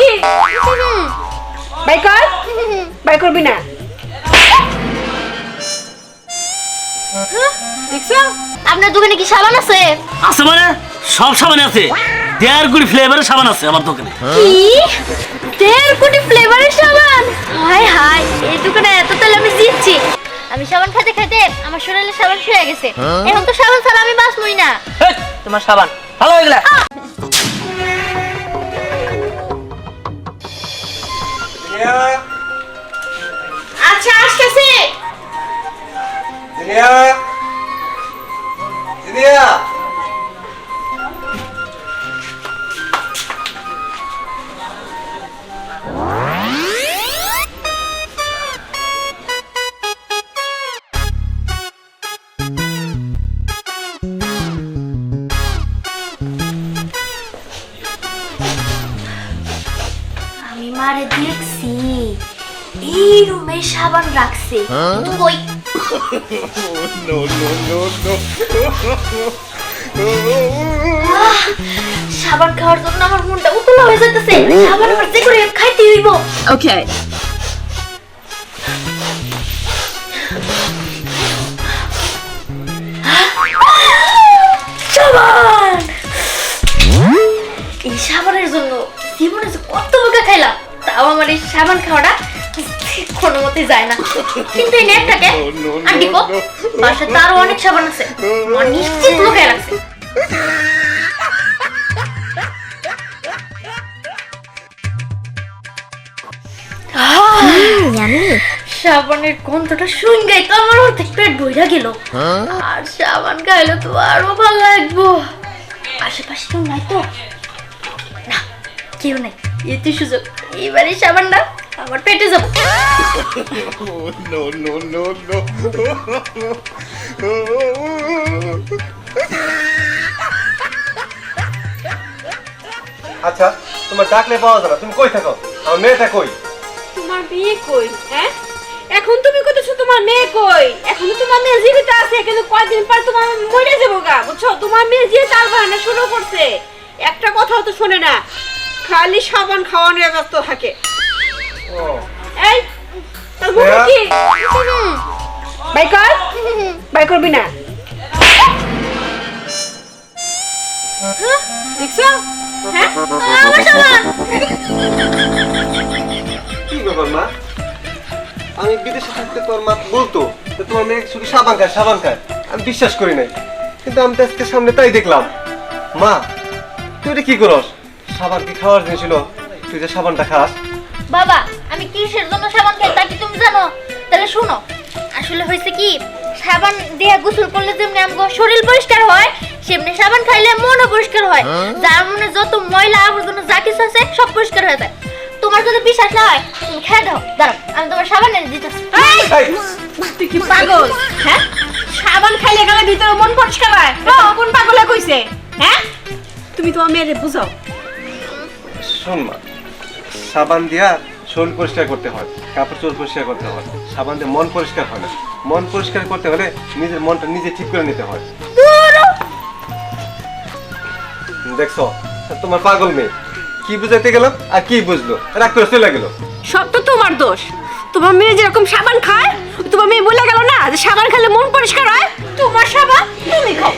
কি? বাই কর। বাই করবি না। হ্যাঁ, দেখছ? আপনার দোকানে কি সাবান আছে? আছে মানে? সব সাবান আছে। দেড় কোটি ফ্লেভারের সাবান আছে আমার দোকানে। কি? দেড় কোটি ফ্লেভারের সাবান? হায় হায় এই দোকানে এত তেল আমি জিতছি। আমি সাবান খেতে খেতে আমার শরীরে সাবান শুয়ে গেছে। এখন তো সাবান ছাড়া আমি বাঁচবই না। তোমার সাবান। ভালো হয়ে গেলে। আচ্ছা আসতেছি। জিনিয়া জিনিয়া সাবান রাখছে। কিন্তু কই? আহ, সাবান খাওয়ার জন্য আমার মনটা উতলা হয়ে যাইতেছে। সাবান আমার যে করে খাইতে হইব। ওকে সাবান! এই সাবানের জন্য জীবনে যে কত বোকা খাইলাম তাও আমার এই সাবান খাওয়াটা কোনো মতে যায় না। কিন্তু এই নেটটাকে আন্টি কো বাসায় তো আরও অনেক সাবান আছে। আমার নিশ্চিত রাখছে সাবানের গন্ধটা শুনগাই তো আমার অর্ধেক পেট বইরা গেল। আর সাবান খাইলে তো আরও ভালো লাগবো। আশেপাশে কেউ নাই তো? না কেউ নাই। এতে সুযোগ। এবারে সাবানটা আমার পেটে যাব। আচ্ছা তোমার ডাকলে পাওয়া যাবে তুমি কই থাকো? আমার মেয়েটা কই? তোমার মেয়ে কই হ্যাঁ? এখন তুমি কইতেছো তোমার মেয়ে কই? এখন তো তোমার মেয়ে জীবিত আছে কিন্তু কয়দিন পর তোমার মরে যাব গা বুঝছ? তোমার মেয়ে যে তাল বাহানা শুরু করছে। একটা কথাও তো শোনে না খালি সাবান খাওয়া নিয়ে ব্যস্ত থাকে। এই তার মুখে কি? বাই কর বাই করবি না হ্যাঁ, দেখছ হ্যাঁ আমার সাবান কি ব্যাপার মা? আমি বিদেশে থাকতে তোর মা বলতো তোমার মেয়ে শুধু সাবান খায় সাবান খায়। আমি বিশ্বাস করি নাই। কিন্তু আমি তো আজকে সামনে তাই দেখলাম। মা তুই এটা কি করস? সাবান কি খাওয়ার জিনিস ছিল তুই যে সাবানটা খাস। বাবা আমি কিসের জন্য সাবান খাই তা কি তুমি জানো? তাহলে শুনো আসলে হয়েছে কি সাবান দিয়ে গোসল করলে যেমনি আমার শরীর পরিষ্কার হয় সেমনি সাবান খাইলে মনও পরিষ্কার হয়। যার মনে যত ময়লা আবর্জনা যা কিছু আছে সব পরিষ্কার হয়ে যায়। তোমার যদি বিশ্বাস না হয় তুমি খেয়ে দাও দাঁড়াও আমি তোমার সাবান এনে দিতেছি। এই, তুই কি পাগল? হ্যাঁ? সাবান খাইলে গেলে ভিতরে মন পরিষ্কার হয়। ও, কোন পাগলে কইছে? হ্যাঁ? তুমি তোমার মেয়েরে বুঝাও। শোন মা সাবান দিয়া শরীর পরিষ্কার করতে হয় কাপড় চোপড় পরিষ্কার করতে হয়। সাবান দিয়ে মন পরিষ্কার হয় না। মন পরিষ্কার করতে হলে নিজের মনটা নিজে ঠিক করে নিতে হয়। দেখছ তোমার পাগল মেয়ে। কি বুঝাইতে গেলাম আর কি বুঝলো? রাগ করে চলে গেল। সব তো তোমার দোষ। তোমার মেয়ে যেরকম সাবান খায় তোমার মেয়ে বলে গেল না যে সাবান খেলে মন পরিষ্কার হয়? তোমার সাবান তুমি খাও।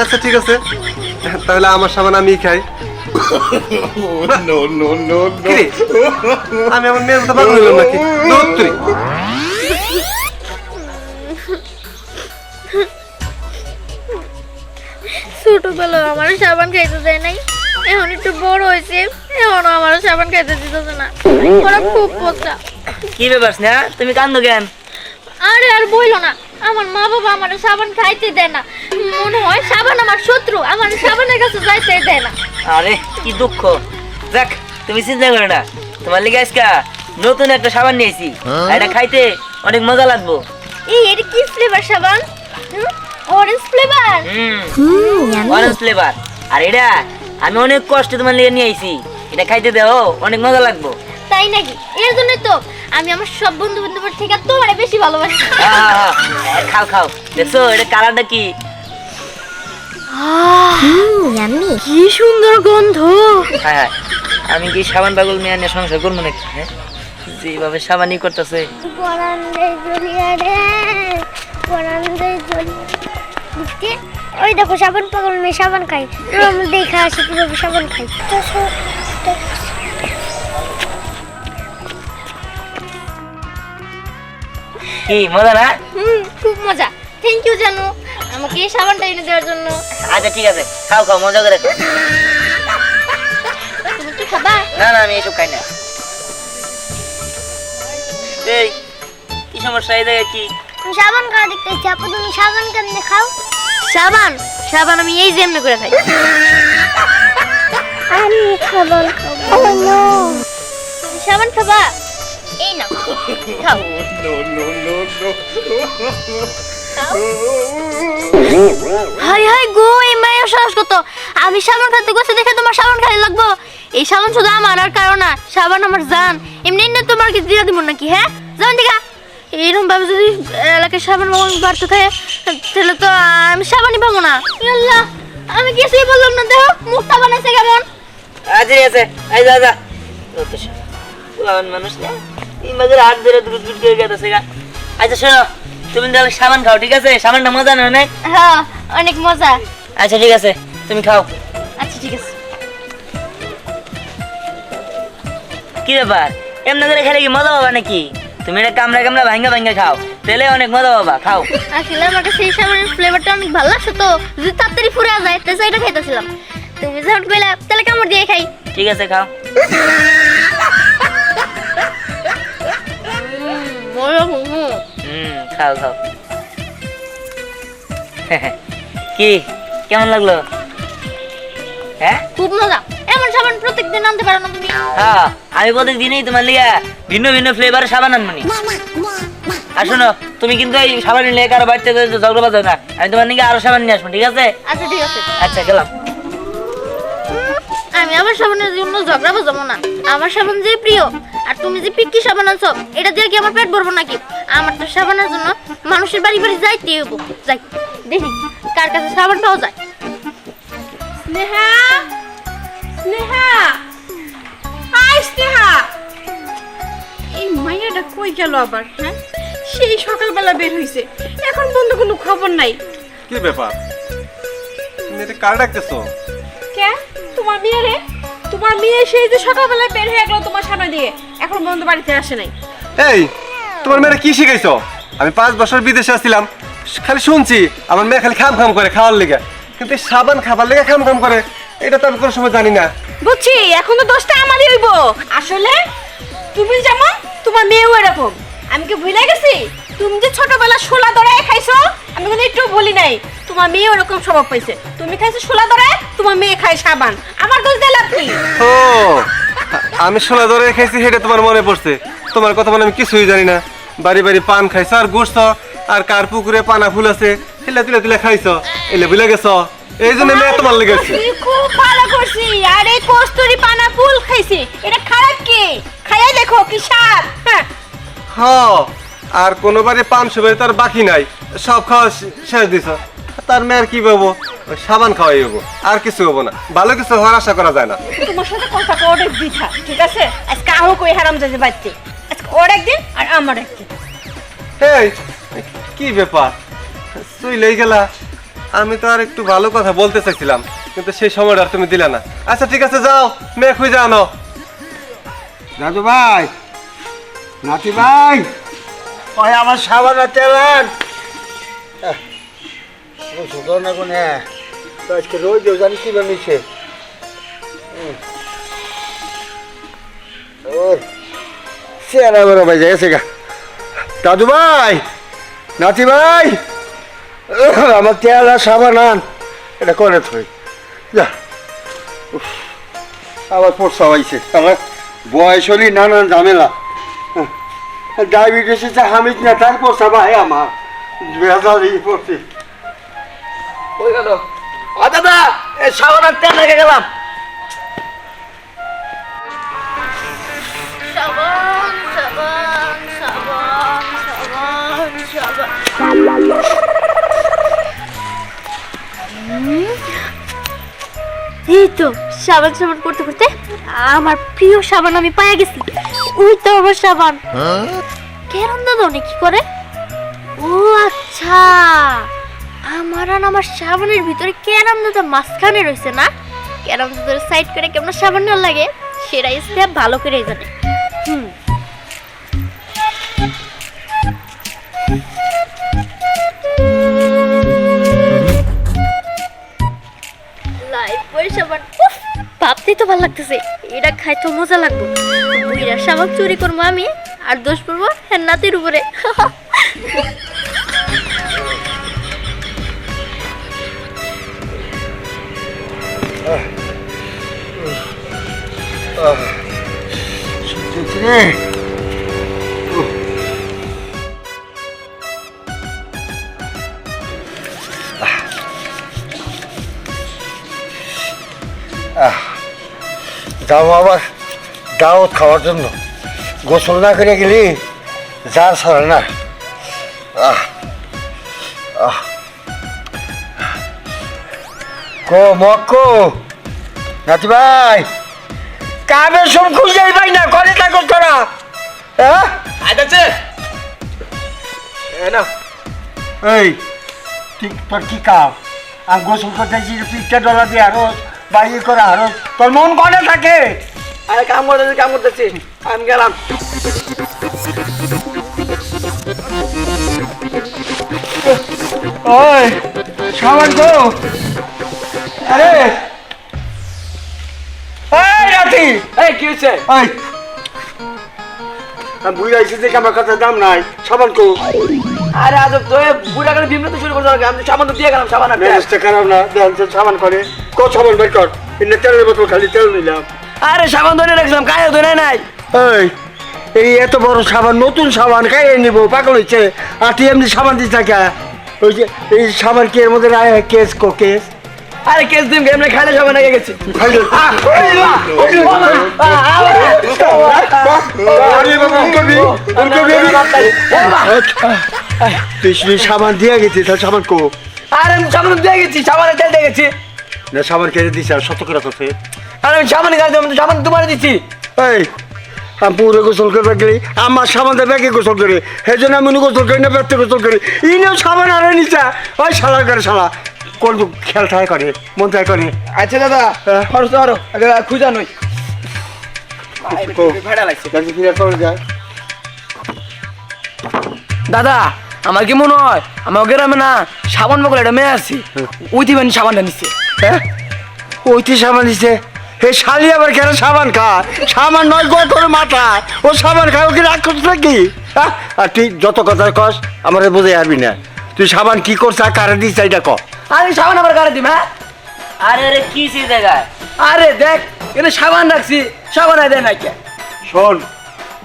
আচ্ছা ঠিক আছে। তাহলে আমার সাবান আমি খাই। কিরে? আমি আমার মেয়ের মতো পাগল হইলাম নাকি? তুই। ছোটবেলা আমার সাবান খাইতে দেয় নাই এখন একটু বড় হয়েছে এখনও আমার সাবান খাইতে দিতেছে না। ওরা খুব পচা। কি ব্যাপার না তুমি কান্দো কেন? আরে আর বইলো না। আমার মা বাবা আমার সাবান খাইতে দেয় না। মনে হয় সাবান আমার শত্রু আমার সাবানের কাছে যাইতে দেয় না। আরে কি দুঃখ। দেখ তুমি চিন্তা করো না। তোমার লিগে আজকে নতুন একটা সাবান নিয়েছি। এটা খাইতে অনেক মজা লাগবো। এই এটা কি ফ্লেভার সাবান? অরেঞ্জ ফ্লেভার হুম। অরেঞ্জ ফ্লেভার আর এটা আমি অনেক কষ্টে তোমার লিগে নিয়ে আইছি। এটা খাইতে দেও অনেক মজা লাগবো। তাই নাকি? এর জন্য তো আমি আমার সব বন্ধু বান্ধবের থেকে তোমারে বেশি ভালোবাসি। খাও খাও। দেখছ এটা কালারটা কি? কি সুন্দর গন্ধ। হ্যাঁ হ্যাঁ আমি কি সাবান পাগল মেয়ে নিয়ে সংসার করব নাকি হ্যাঁ? যেভাবে সাবানই করতেছে। ওই দেখো সাবান পাগল মেয়ে সাবান খাই দেখা আসি কীভাবে সাবান খাই কি মজা না? হুম খুব মজা। থ্যাংক ইউ জানু। আমাকে এই সাবানটা এনে দেওয়ার জন্য। আচ্ছা ঠিক আছে। খাও খাও মজা করে খাও। তুমি কি খাবা? না না আমি এসব খাই না। এই কি সমস্যা? এই জায়গায় কি? তুমি সাবান খাওয়া দেখতে ইচ্ছা আপু তুমি সাবান কেমনে খাও? সাবান? সাবান আমি এই যে এমনি করে খাই। আমি সাবান খাব। তুমি সাবান খাবা? এই নাও। খাও। হাই হাই গো এই মায়ের সাহস কত? আমি সাবান খাতে গেছে দেখে তোমার সাবান খাই লাগবো। এই সাবান শুধু আমার আর কারও না সাবান আমার জান। এমনি এমনি তোমার কি দিয়ে দিব নাকি হ্যাঁ? যান দিকা এরকম ভাবে যদি এলাকায় সাবান মামন বাড়তে থাকে তাহলে তো আমি সাবানই পাবো না। আল্লাহ আমি কিছুই বললাম না দেখো মুখটা বানাইছে কেমন। আচ্ছা আছে। এই যা যা। মানুষ না? মাঝের হাত ধরে দ্রুত দ্রুত করে গেছে গা। আচ্ছা শোনো তুমি তাহলে সাবান খাও ঠিক আছে? সাবানটা মজা না অনেক? হ্যাঁ অনেক মজা। আচ্ছা ঠিক আছে তুমি খাও। আচ্ছা ঠিক আছে। কি ব্যাপার? এমনি করে খেলে কি মজা পাবা নাকি? তুমি এটা কামড়া কামড়া ভাঙ্গা ভাঙ্গা খাও তাহলে অনেক মজা পাবা খাও। আসলে আমার কাছে এই ফ্লেভারটা অনেক ভালো লাগছে তো যদি তাড়াতাড়ি ফুরে যায় তাই এটা খাইতেছিলাম। তুমি যখন কইলা তাহলে কামড় দিয়ে খাই। ঠিক আছে খাও। হুম খাও খাও কি কেমন লাগল হ্যাঁ খুব মজা এমন সাবান প্রত্যেকদিন আনতে পারো না তুমি হ্যাঁ আমি প্রত্যেক দিনই তোমার লিগা ভিন্ন ভিন্ন ফ্লেভারের সাবান আনবনি আর শোনো তুমি কিন্তু এই সাবান নিলে কারও বাড়িতে ঝগড়া বাজাও না আমি তোমার নিকে আরও সাবান নিয়ে আসব ঠিক আছে? আচ্ছা ঠিক আছে। আচ্ছা গেলাম। আমি আমার সাবানের জন্য ঝগড়া বাজাবো না। আমার সাবান যে প্রিয় আর তুমি যে পিক্কি সাবান আনছো এটা দিয়ে কি আমার পেট ভরবো নাকি? আমার তো সাবানের জন্য মানুষের বাড়ি বাড়ি যাইতে হইব। যাই দেখি কার কাছে সাবান পাওয়া যায়। স্নেহা! স্নেহা! হাই স্নেহা! এই মাইয়াটা কই গেল আবার হ্যাঁ? সেই সকালবেলা বের হইছে। এখন বন্ধু কোনো খবর নাই। কি ব্যাপার? তুমি এটা কার ডাকতেছো? কে? তোমার মেয়ে রে? তোমার মেয়ে সেই যে সকালবেলা বের হয়ে গেল তোমার সামনে দিয়ে এখন বন্ধু বাড়িতে আসে নাই। এই তোমার মেয়েরা কি শিখাইছো? আমি পাঁচ বছর বিদেশে আসছিলাম খালি শুনছি আমার মেয়ে খালি খাম খাম করে খাওয়ার লেগে। কিন্তু সাবান খাবার লেগে খাম খাম করে এটা তো আমি কোনো সময় জানি না। বুঝছি এখন তো দোষটা আমারই হইব। আসলে তুমি যেমন তোমার মেয়েও এরকম। আমি কি ভুলে গেছি? তুমি যে ছোটবেলা শোলা দড়ায় খাইছো আমি কিন্তু একটু বলি নাই। তোমার মেয়ে ওরকম স্বভাব পাইছে। তুমি খাইছো শোলা দড়ায় তোমার মেয়ে খায় সাবান। আমার দোষ দিলাম কি? ও আমি শোলা ধরে খাইছি সেটা তোমার মনে পড়ছে। তোমার কথা মানে আমি কিছুই জানি না। বাড়ি বাড়ি পান খাইছো আর গুড়ছ আর কার পুকুরে পানা ফুল আছে হেলে তুলে তুলে খাইছো। এলে বুঝলে গেছো। এই জন্য মেয়ে তোমার লেগেছে খুব ভালো করছি। আর এই কস্তুরি পানা ফুল খাইছি। এটা খারাপ কি? খাইয়া দেখো কি স্বাদ। হ্যাঁ। আর কোনো বাড়ি পান সুপারি তার বাকি নাই। সব খাওয়া শেষ দিছ। তার মেয়ের কি পাবো সাবান খাওয়াই হব আর কিছু হব না। ভালো কিছু হওয়ার আশা করা যায় না। তোমার সাথে কথা কওয়াটা বৃথা ঠিক আছে? আজকে আরও কই হারাম আজকে ওর একদিন আর আমার একদিন। এই কি ব্যাপার? চইলেই গেলা। আমি তো আর একটু ভালো কথা বলতে চাইছিলাম কিন্তু সেই সময়টা আর তুমি দিলে না। আচ্ছা ঠিক আছে যাও। মেয়ে খুঁজে আনো। দাদু ভাই নাতি ভাই ওই আমার সাবান তেলেন সুন্দর না কোনে তো আজকে রোজ কি দাদু ভাই, নাতি ভাই আমার তেল সাবান আন। এটা করে থই। যা। আবার আমার বয়স হলি নানান ঝামেলা। ডায়াবেটিস হামিদ না তার পড়সা ভাই আমার ওই গেল আ দাদা এ সাবান আর তেল রেখে গেলাম সাবান সাবান সাবান সাবান সাবান এই তো সাবান সাবান করতে করতে আমার প্রিয় সাবান আমি পায়ে গেছি। ওই তো আমার সাবান কেরম কি করে? ও আচ্ছা আমার আর আমার সাবানের ভিতরে কেরাম দাদা মাঝখানে রয়েছে না? কেরাম দাদার সাইড করে কেমন সাবান না লাগে? সেটা স্টেপ ভালো করে জানে। হুম। লাইফ সাবান। উফ, ভাবতেই তো ভালো লাগতেছে, এটা খাই তো মজা লাগবে। বুইরা সাবান চুরি করব আমি, আর দোষ পড়ব হ্যাঁ নাতির উপরে। সত্যি? রে যাও আবার দাওয়াত খাওয়ার জন্য। গোসল না করে গেলি যার সারা না। আহ আহ। কো মক্কো। নাতি ভাই কাবে সব খুঁজেই পাই না করে থাকো তোরা। হ্যাঁ? আইতাছে না। এই তুই তোর কি কাম? আমি গোসল করতেছি পিঠটা ডলা দিয়ে আরও বাইরে করে আরও। তোর মন কনে থাকে? আরে কাম করতেছি কাম করতেছি। আমি গেলাম। ওই সামান গো আরে। এই রাতি। এই কি হচ্ছে ওই। আমি বুঝে আইছি যে আমার কাছে দাম নাই। সাবান কো। আরে আজব তো বুড়া করে বিমলে তো শুরু করে দরকার আমি সামান দিয়ে গেলাম সামান আর মেজাজটা খারাপ না দেন তো সাবান করে। কো সামান বের কর। এনে তেলের বোতল খালি তেল নিলাম। আরে সাবান ধরে রাখলাম কায়ে ধরে নাই। এই এই এত বড় সাবান নতুন সাবান খাইয়ে নিব পাগল হয়েছে আর তুই এমনি সাবান দিস না ওই যে এই সাবান কি এর মধ্যে রায় কেস কো কেস? আরে কেস দিম এমনি খাইলে সাবান লেগে গেছি। তুই সাবান দিয়ে গেছিস তাহলে সাবান কো। আরে আমি সাবান দিয়ে গেছি সাবানের তেল দিয়ে গেছি। না সাবান কেটে দিস আর সত করে তোকে আরে আমি সাবান গাছ আমি সাবান তোমার দিচ্ছি এই আমি পুরো গোসল করবে গেলি আমার সাবান দিয়ে ব্যাগে গোসল করে। সেই জন্য আমি গোসল করি না ব্যক্তি গোসল করি। ইনিও সাবান আরে নিচা। ওই শালা করে শালা। কোন খেয়াল ঠায় করে মন ঠায় করে? আচ্ছা দাদা হ্যাঁ। খরচ ধরো খুঁজা নই। দাদা আমার কি মনে হয় আমার গ্রামে না সাবান একটা মেয়ে আছে ওই দিবেন সাবানটা নিচ্ছে হ্যাঁ? ওইটি সাবান দিছে। হে শালি আবার কেন সাবান খা? সাবান নয় গো তোর মাথা। ও সাবান খাও কি রাগ করছিস নাকি? হ্যাঁ? আর তুই যত কথা কস আমার বুঝে আসবি না। তুই সাবান কি করছিস আর কারে দিস এইটা ক। আরে সাবান আবার কারে দিম হ্যাঁ? আরে আরে কি সেই জায়গায় আরে দেখ এটা সাবান রাখছি সাবান দেয় না কে? শোন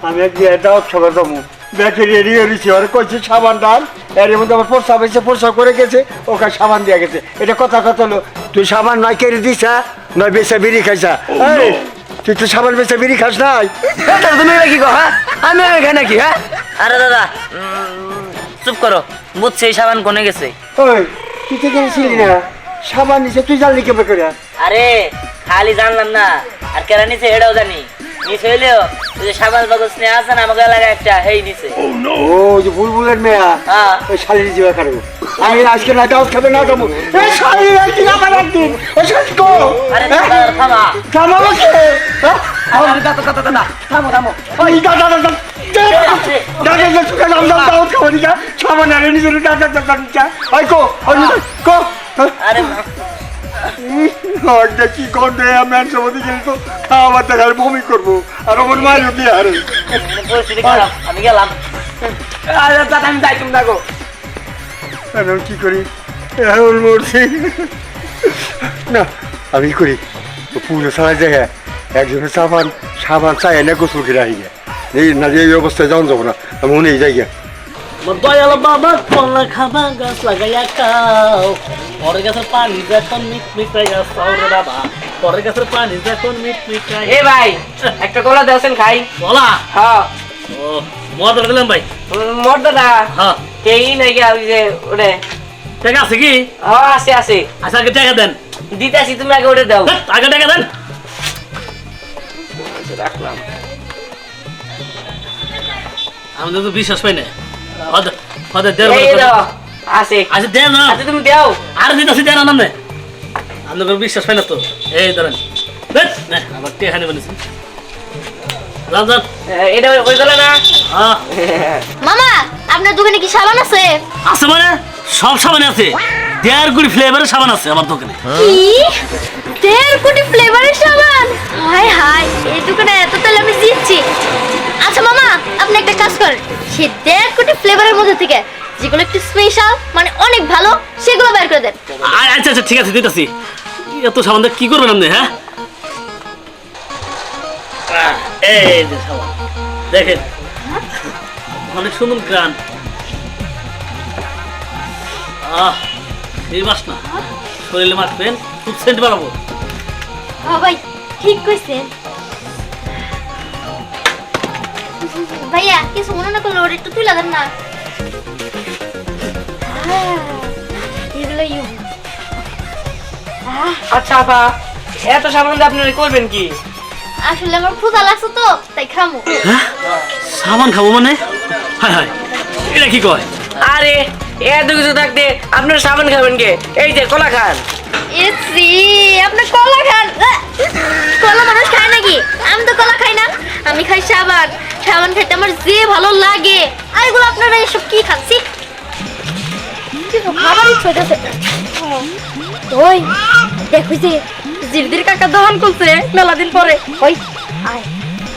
আমি একদিন এটা উৎসবের জমু ব্যাটারি রেডি হয়েছি আর কইছে সাবান ডাল এর মধ্যে আমার প্রস্তাব হয়েছে প্রস্তাব করে গেছে ওকে সাবান দিয়ে গেছে। এটা কথা কথা হলো? তুই সাবান নয় কেড়ে দিস হ্যাঁ? নয় বেচা বিড়ি খাইছা এই, তুই তো সাবান বেচা বিড়ি খাস নাই? এটা তুমি কি কো হ্যাঁ? আমি এবার খাই নাকি হ্যাঁ? আরে দাদা চুপ করো বুঝছি এই সাবান কোনে গেছে। ওই তুই তো গেছিলি না? সাবান নিচে তুই জানলি কেমন করে? আরে খালি জানলাম না। আর কেরা নিচে এটাও জানি। নিচে হইলেও তুই যে সাবান বাগজ নিয়ে আছে না আমাকে এলাকায় একটা হেই নিচে ও যে বুলবুলের মেয়া হ্যাঁ। ওই শালির জীবা খারাপ আমি আজকে না দাওয়াত খাবে না খাব এই শালি একদিন আমার একদিন ও কো আরে দাদা, থামা হ্যাঁ? আরে দাদা দাদা দাদা থামো থামো ওই দাদা কো কো কি করবে আমি আর সবাই তো খাওয়া দেখার বমি করব আর আমার মারি দিয়ে আরে আমি গেলাম আরে দাদা আমি যাই তুমি দেখো এখন কি করি? এখন মরছি। না আমি কি করি? পুরো সারা জায়গায় একজনের সাবান সাবান চাই এনে গোসল করে আই এই না যে এই অবস্থায় যাওয়া যাব না আমি মনে এই জায়গা দয়াল বাবা কলা খাবা গাছ লাগাইয়া খাও। পরে গাছের পানি যখন মিট মিটাই খাও রে বাবা। পরে গাছের পানি যখন মিট মিটাই এ ভাই একটা কলা দেওয়াছেন খাই। বলা হ্যাঁ। ও মদ দিলাম ভাই। মোর দাদা। হ্যাঁ। এই নাকি ওই যে ওরে টাকা আছে কি? ও আছে আছে। আচ্ছা আগে টাকা দেন। দিতেছি তুমি আগে ওটা দাও। আগে টাকা দেন। রাখলাম আমাদের তো বিশ্বাস পাই না হদ দেড় আছে। দেন না। আচ্ছা তুমি দাও। আর দিতেছি দেন আনন্দে আপনাদের বিশ্বাস পাই না তো। এই ধরেন। নে, আবার যান যান এটা ওই গেল না? হ্যাঁ। মামা আপনার দোকানে কি সাবান আছে? আছে মানে? সব সাবান আছে। দেড় কোটি ফ্লেভারের সাবান আছে আমার দোকানে। কি? দেড় কোটি ফ্লেভারের সাবান? হায় হায় এই দোকানে এত তেল আমি জিতছি। আচ্ছা মামা আপনি একটা কাজ করেন। সে দেড় কোটি ফ্লেভারের মধ্যে থেকে যেগুলো একটু স্পেশাল মানে অনেক ভালো সেগুলো বের করে দেন। আচ্ছা আচ্ছা ঠিক আছে দিতেছি। এত সাবান দিয়ে কি করবেন আপনি হ্যাঁ? এই যে সাবান দেখেন। অনেক সুন্দর আহ এই মাস না শরীরে মাখবেন খুব সেন্ট বাড়াবো ভাই ঠিক কইছেন। ভাইয়া কিছু মনে না করলে ওটা একটু তুলে দেন না। এগুলো ইউ। আচ্ছা আপা এত সাবান দিয়ে আপনারা করবেন কি? আসলে আমার ক্ষুধা লাগছে তো তাই খামু। হ্যাঁ? সাবান খাব মানে? হায় হায় এটা কি কয়? আরে এত কিছু থাকতে আপনারা সাবান খাবেন কে? এই যে কলা খান। এসি আপনি কলা খান! কলা মানুষ খায় নাকি? আমি তো কলা খাই না আমি খাই সাবান। সাবান খেতে আমার যে ভালো লাগে। আর এগুলো আপনারা এসব কি খাচ্ছি খাবার ইচ্ছে হইতেছে ওই দেখো যে জিরদির কাকা দহন করছে মেলা দিন পরে। ওই আয়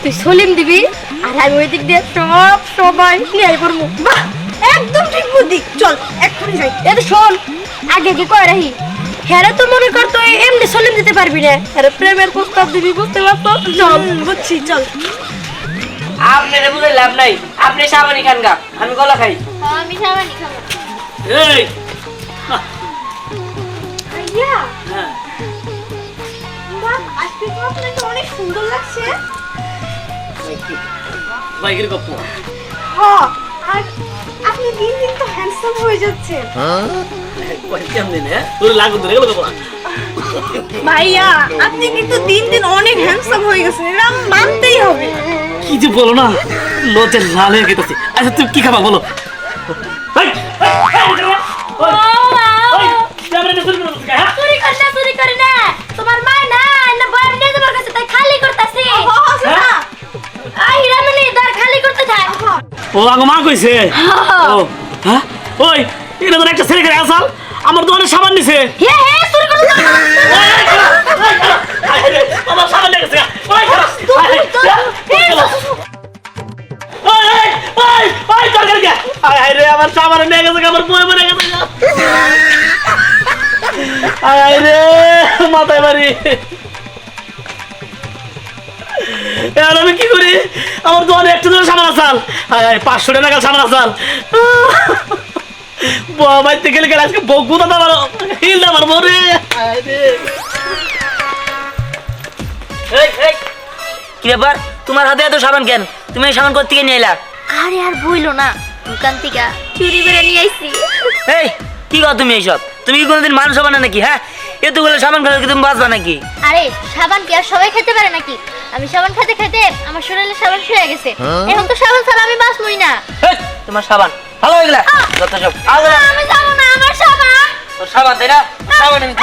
তুই সলিম দিবি আর আমি ওই দিক দিয়ে সব সবাই নিয়ে করব। বাহ একদম ঠিক বুদ্ধি। চল এক্ষুনি যাই। এটা শোন আগে কি কয় রাহি? হ্যাঁ তো মনে কর তো এমনি সলিম দিতে পারবি না। হ্যাঁ প্রেমের প্রস্তাব দিবি বুঝতে পারতো চল বুঝছি চল। আপনারা বুঝে লাভ নাই। আপনি সাবানই খান গা আমি কলা খাই। আমি সাবানি খাব। এই হ্যাঁ। বাহ আপনাকে অনেক সুন্দর লাগছে বাইকের গপ্প হ্যাঁ আর আপনি দিন দিন তো হ্যান্ডসাম হয়ে যাচ্ছেন কেমন হ্যাঁ তোর লাগু ধরে গেল গপ্প ভাইয়া আপনি কিন্তু দিন দিন অনেক হ্যান্ডসাম হয়ে গেছেন মানতেই হবে কি যে বলো না লোচের লাল হয়ে গেছে আচ্ছা তুমি কি খাবা বলো ও আগো মা কইছে? ও হ্যাঁ? ওই এটা তো একটা ছেলে করে আসাল? আমার দোকানে সাবান নিছে হে হে চুরি করতে আমার সাবান গেছে ওই হায় আমার সাবান নিয়ে গেছে আমার বই গেছে আয় হায় রে মাথায় বাড়ি এবার আমি কি করি? আমার দোকানে একটু ধরে সামান আসাল পাঁচশো টাকা সামান আসাল বাবাইতে গেলে গেলে আজকে বউ হিল আমার বউ রে রে। এই এই কি ব্যাপার? তোমার হাতে এত সাবান কেন? তুমি এই সাবান করতে নিয়ে এলা? আরে আর বইলো না দোকান থেকে চুরি করে নিয়ে আইছি। এই কি কর তুমি এইসব? তুমি কি কোনোদিন মানুষ হবে না নাকি হ্যাঁ? এতগুলো সাবান কি তুমি বাঁচবা নাকি? আরে সাবান কি আর সবাই খেতে পারে নাকি? আমি সাবান খেতে খেতে আমার শরীরে সাবান শুয়ে গেছে। হ্যাঁ? এখন তো সাবান ছাড়া আমি বাঁচবই না। তোমার সাবান। ভালো হয়ে গেলে? যত সব। আমি যাব না আমার সাবান। তোর সাবান তাই না? সাবান আমি